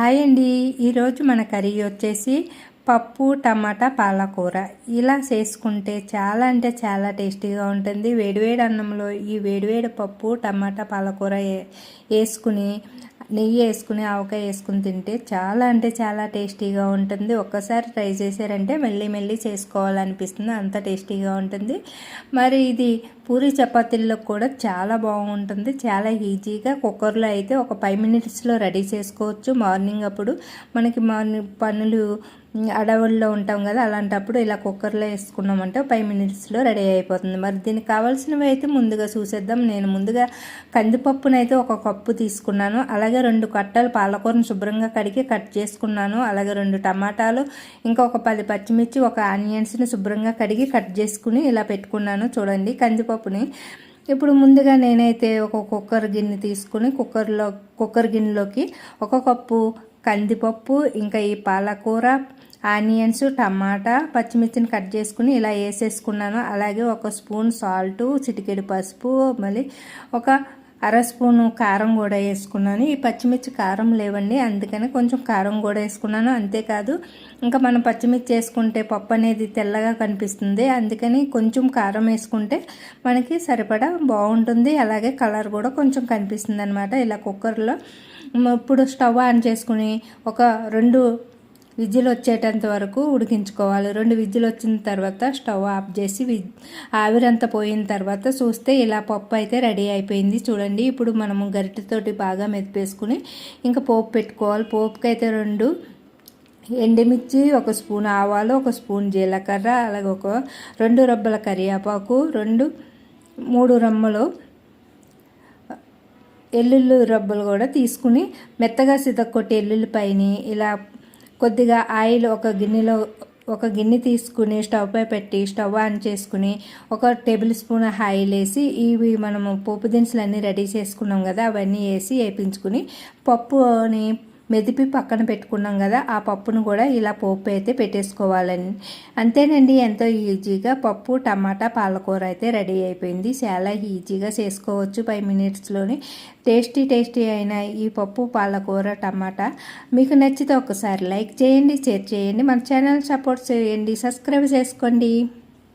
Hi అండి. ఈరోజు మన కర్రీ వచ్చేసి పప్పు టమాటా పాలకూర. ఇలా చేసుకుంటే చాలా అంటే చాలా టేస్టీగా ఉంటుంది. వేడివేడి అన్నంలో ఈ వేడివేడి పప్పు టమాటా పాలకూర వేసుకుని నెయ్యి వేసుకుని ఆవకాయ వేసుకుని తింటే చాలా అంటే చాలా టేస్టీగా ఉంటుంది. ఒక్కసారి ట్రై చేశారంటే మెల్లి మెల్లి చేసుకోవాలనిపిస్తుంది. అంత టేస్టీగా ఉంటుంది. మరి ఇది పూరి చపాతీల్లో కూడా చాలా బాగుంటుంది. చాలా ఈజీగా కుక్కర్లో అయితే ఒక ఫైవ్ మినిట్స్లో రెడీ చేసుకోవచ్చు. మార్నింగ్ అప్పుడు మనకి మార్నింగ్ పనులు అడవుల్లో ఉంటాం కదా అలాంటప్పుడు ఇలా కుక్కర్లో వేసుకున్నామంటే ఫైవ్ మినిట్స్లో రెడీ అయిపోతుంది. మరి దీనికి కావాల్సినవి అయితే ముందుగా చూసేద్దాం. నేను ముందుగా కందిపప్పునైతే ఒక కప్పు తీసుకున్నాను. అలాగే రెండు కట్టలు పాలకూరను శుభ్రంగా కడిగి కట్ చేసుకున్నాను. అలాగే రెండు టమాటాలు ఇంకా ఒక పది పచ్చిమిర్చి ఒక ఆనియన్స్ని శుభ్రంగా కడిగి కట్ చేసుకుని ఇలా పెట్టుకున్నాను. చూడండి కందిపప్పు కందిపప్పుని ఇప్పుడు ముందుగా నేనైతే ఒక కుక్కర్ గిన్నె తీసుకుని కుక్కర్లో కుక్కర్ గిన్నెలోకి ఒక కప్పు కందిపప్పు ఇంకా ఈ పాలకూర ఆనియన్స్ టమాటా పచ్చిమిర్చిని కట్ చేసుకుని ఇలా వేసేసుకున్నాను. అలాగే ఒక స్పూన్ సాల్ట్ చిటికెడు పసుపు మళ్ళీ ఒక అర స్పూను కారం కూడా వేసుకున్నాను. ఈ పచ్చిమిర్చి కారం లేవండి అందుకని కొంచెం కారం కూడా వేసుకున్నాను. అంతేకాదు ఇంకా మనం పచ్చిమిర్చి వేసుకుంటే పప్పు అనేది తెల్లగా కనిపిస్తుంది. అందుకని కొంచెం కారం వేసుకుంటే మనకి సరిపడా బాగుంటుంది. అలాగే కలర్ కూడా కొంచెం కనిపిస్తుంది అనమాట ఇలా కుక్కర్లో ఇప్పుడు స్టవ్ ఆన్ చేసుకుని ఒక రెండు విజిల్ వచ్చేటంత వరకు ఉడికించుకోవాలి. రెండు విజిల్ వచ్చిన తర్వాత స్టవ్ ఆఫ్ చేసి వి ఆవిరంతా పోయిన తర్వాత చూస్తే ఇలా పప్పు అయితే రెడీ అయిపోయింది. చూడండి ఇప్పుడు మనము గరిటెతోటి బాగా మెతిపేసుకుని ఇంకా పోపు పెట్టుకోవాలి. పోపుకి అయితే రెండు ఎండుమిర్చి ఒక స్పూన్ ఆవాలు ఒక స్పూన్ జీలకర్ర అలాగే ఒక రెండు రబ్బల కరివేపాకు రెండు మూడు రమ్మలు ఎల్లుల్లి రబ్బలు కూడా తీసుకుని మెత్తగా సితక్కొట్టి ఎల్లుల్లిపైని ఇలా కొద్దిగా ఆయిల్ ఒక గిన్నెలో ఒక గిన్నె తీసుకుని స్టవ్పై పెట్టి స్టవ్ ఆన్ చేసుకుని ఒక టేబుల్ స్పూన్ ఆయిల్ వేసి ఇవి మనము పోపు దినుసులు అన్నీ రెడీ చేసుకున్నాం కదా అవన్నీ వేసి వేపించుకుని పప్పుని మెదిపి పక్కన పెట్టుకున్నాం కదా ఆ పప్పును కూడా ఇలా పోపు అయితే పెట్టేసుకోవాలని. అంతేనండి ఎంతో ఈజీగా పప్పు టమాటా పాలకూర అయితే రెడీ అయిపోయింది. చాలా ఈజీగా చేసుకోవచ్చు ఫైవ్ మినిట్స్లోని. టేస్టీ టేస్టీ అయిన ఈ పప్పు పాలకూర టమాటా మీకు నచ్చితే ఒకసారి లైక్ చేయండి షేర్ చేయండి. మన ఛానల్ సపోర్ట్ చేయండి సబ్స్క్రైబ్ చేసుకోండి.